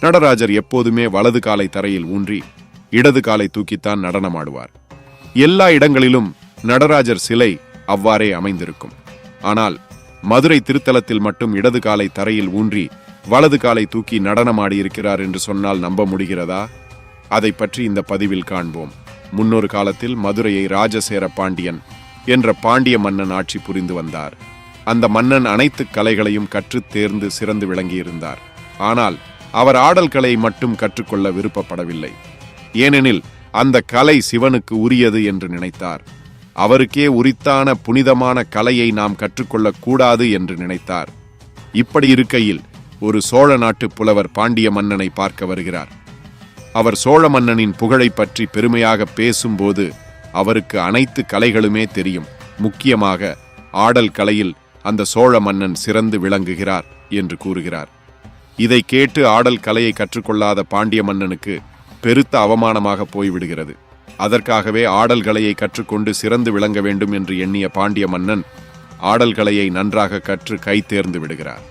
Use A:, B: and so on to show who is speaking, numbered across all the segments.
A: நடராஜர் எப்போதுமே வலது காலை தரையில் ஊன்றி இடது காலை தூக்கித்தான் நடனமாடுவார். எல்லா இடங்களிலும் நடராஜர் சிலை அவ்வாறே அமைந்திருக்கும். ஆனால் மதுரை திருத்தலத்தில் மட்டும் இடது காலை தரையில் ஊன்றி வலது காலை தூக்கி நடனமாடியிருக்கிறார் என்று சொன்னால் நம்ப முடிகிறதா? அதை பற்றி இந்த பதிவில் காண்போம். முன்னொரு காலத்தில் மதுரையை ராஜசேர பாண்டியன் என்ற பாண்டிய மன்னன் ஆட்சி புரிந்து வந்தார். அந்த மன்னன் அனைத்து கலைகளையும் கற்றுத் தேர்ந்து சிறந்து விளங்கியிருந்தார். ஆனால் அவர் ஆடல் மட்டும் கற்றுக்கொள்ள விருப்பப்படவில்லை. ஏனெனில் அந்த கலை சிவனுக்கு உரியது என்று நினைத்தார். அவருக்கே உரித்தான புனிதமான கலையை நாம் கற்றுக்கொள்ளக் கூடாது என்று நினைத்தார். இப்படி இருக்கையில் ஒரு சோழ நாட்டு புலவர் பாண்டிய மன்னனை பார்க்க வருகிறார். அவர் சோழ மன்னனின் புகழைப் பற்றி பெருமையாக பேசும்போது அவருக்கு அனைத்து கலைகளுமே தெரியும். முக்கியமாக ஆடல் கலையில் அந்த சோழ மன்னன் சிறந்து விளங்குகிறார் என்று கூறுகிறார். இதை கேட்டு ஆடல் கலையை கற்றுக்கொள்ளாத பாண்டிய மன்னனுக்கு பெருத்த அவமானமாக போய்விடுகிறது. அதற்காகவே ஆடல் கலையை கற்றுக்கொண்டு சிறந்து விளங்க வேண்டும் என்று எண்ணிய பாண்டிய மன்னன் ஆடல் கலையை நன்றாக கற்று கை தேர்ந்து விடுகிறார்.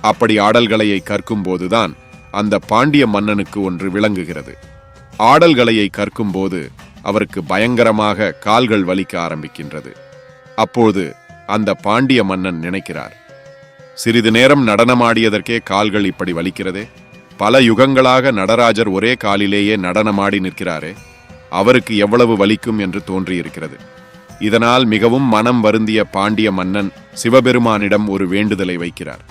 A: அப்படி ஆடல் கலையை கற்கும்போதுதான் அந்த பாண்டிய மன்னனுக்கு ஒன்று விளங்குகிறது. ஆடல் கலையை கற்கும்போது அவருக்கு பயங்கரமாக கால்கள் வலிக்க ஆரம்பிக்கின்றது. அப்போது அந்த பாண்டிய மன்னன் நினைக்கிறார் சிறிது நேரம் நடனமாடியதற்கே கால்கள் இப்படி வலிக்கிறதே? பல யுகங்களாக நடராஜர் ஒரே காலிலேயே நடனமாடி நிற்கிறாரே? அவருக்கு எவ்வளவு வலிக்கும் என்று தோன்றியிருக்கிறது. இதனால் மிகவும் மனம் வருந்திய பாண்டிய மன்னன் சிவபெருமானிடம் ஒரு வேண்டுதலை வைக்கிறார்.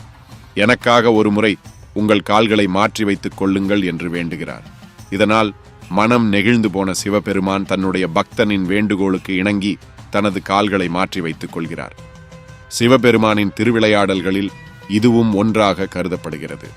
A: எனக்காக ஒரு முறை உங்கள் கால்களை மாற்றி வைத்துக் கொள்ளுங்கள் என்று வேண்டுகிறார். இதனால் மனம் நெகிழ்ந்து போன சிவபெருமான் தன்னுடைய பக்தனின் வேண்டுகோளுக்கு இணங்கி தனது கால்களை மாற்றி வைத்துக் கொள்கிறார். சிவபெருமானின் திருவிளையாடல்களில் இதுவும் ஒன்றாக கருதப்படுகிறது.